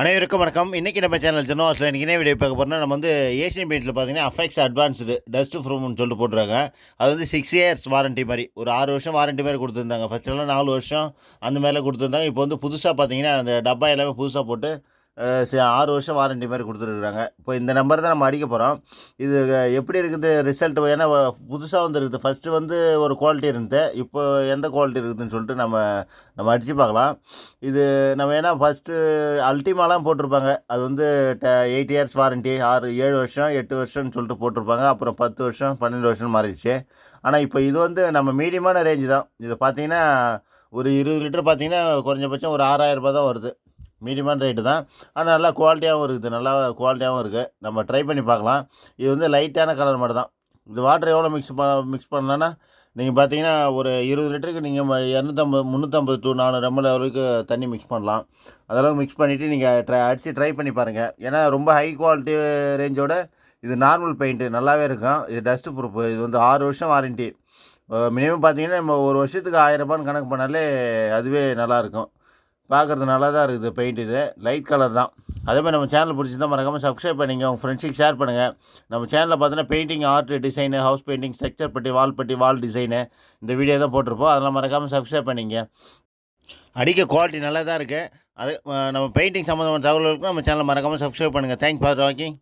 அனைவருக்கும் வணக்கம். இன்றைக்கி நம்ம சேனல் சொன்னோம் இன்றைக்கி என்ன வீடியோ பார்க்க போகிறோம்னா நம்ம வந்து ஏஷியன் பெயிண்டில் பார்த்தீங்கன்னா அஃபெக்ஸ் அட்வான்ஸ்டு டஸ்ட் ஃப்ரூம்னு சொல்லிட்டு போட்டுருக்காங்க. அது வந்து சிக்ஸ் இயர்ஸ் வாரண்டி மாதிரி. ஒரு ஆறு வருஷம் வாரண்டி மாதிரி கொடுத்துருந்தாங்க. ஃபஸ்ட்டெல்லாம் எல்லாம் நாலு வருஷம் அந்த மாதிரிலாம் கொடுத்துருந்தாங்க. இப்போ வந்து புதுசாக பார்த்தீங்கன்னா அந்த டப்பா எல்லாமே புதுசாக போட்டு ஆறு வருஷம் வாரண்டி மாதிரி கொடுத்துருக்குறாங்க. இப்போ இந்த நம்பர் தான் நம்ம அடிக்க போகிறோம் இது எப்படி இருக்குது ரிசல்ட் ஏன்னா புதுசாக வந்துருக்குது. ஃபஸ்ட்டு வந்து ஒரு குவாலிட்டி இருந்தது. இப்போ எந்த குவாலிட்டி இருக்குதுன்னு சொல்லிட்டு நம்ம நம்ம அடித்து பார்க்கலாம். இது நம்ம ஏன்னா ஃபஸ்ட்டு அல்டிமாலாம் போட்டிருப்பாங்க. அது வந்து எயிட் இயர்ஸ் வாரண்ட்டி ஆறு ஏழு வருஷம் எட்டு வருஷம்னு சொல்லிட்டு போட்டிருப்பாங்க. அப்புறம் பத்து வருஷம் பன்னெண்டு வருஷம் மாறிடுச்சு. ஆனால் இப்போ இது வந்து நம்ம மீடியமான ரேஞ்சு தான். இது பார்த்தீங்கன்னா ஒரு இருபது லிட்டர் பார்த்தீங்கன்னா குறைஞ்சபட்சம் ஒரு ஆறாயிரம் ரூபாய் தான் வருது. மீடியமான ரேட்டு தான். ஆனால் நல்லா குவாலிட்டியாகவும் இருக்குது. நல்லா குவாலிட்டியாகவும் இருக்குது நம்ம ட்ரை பண்ணி பார்க்கலாம். இது வந்து லைட்டான கலர் மட்டும் தான். இது வாட்டர் எவ்வளோ மிக்ஸ் ப மிக்ஸ் பண்ணலான்னா நீங்கள் பார்த்தீங்கன்னா ஒரு இருபது லிட்டருக்கு நீங்கள் இரநூத்தம்பது முந்நூற்றம்பது டூ நானூறு எம்எல் வரைக்கும் தண்ணி மிக்ஸ் பண்ணலாம். அதெல்லாம் மிக்ஸ் பண்ணிவிட்டு நீங்கள் ட்ரை அடித்து ட்ரை பண்ணி பாருங்கள் ஏன்னா ரொம்ப ஹை குவாலிட்டி ரேஞ்சோட இது நார்மல் பெயிண்ட்டு நல்லாவே இருக்கும். இது டஸ்ட்டு ப்ரூஃப் இது வந்து ஆறு வருஷம் வாரண்ட்டி மினிமம் பார்த்தீங்கன்னா நம்ம ஒரு வருஷத்துக்கு ஆயிரம் ரூபான்னு கணக்கு பண்ணாலே அதுவே நல்லாயிருக்கும் பார்க்குறது நல்லா தான் இருக்குது பெயிண்ட் இது. லைட் கலர் தான். அதே மாதிரி நம்ம சேனல் பிடிச்சிருந்தா மறக்காமல் சப்ஸ்கிரைப் பண்ணிங்க உங்கள் ஃப்ரெண்ட்ஸுக்கு ஷேர் பண்ணுங்கள் நம்ம சேனலில் பார்த்தீங்கன்னா painting art design house painting structure putty wall putty வால் டிசைனு இந்த வீடியோ தான் போட்டிருப்போம். அதெல்லாம் மறக்காமல் சப்ஸ்கிரைப் பண்ணிங்க அடிக்க குவாலிட்டி நல்லா தான் இருக்குது அது நம்ம பெயிண்டிங் சம்மந்தமான தகவல்களுக்கும் நம்ம சேனலை மறக்காமல் சப்ஸ்கிரைப் பண்ணுங்கள் தேங்க்ஸ் ஃபார் வாக்கிங்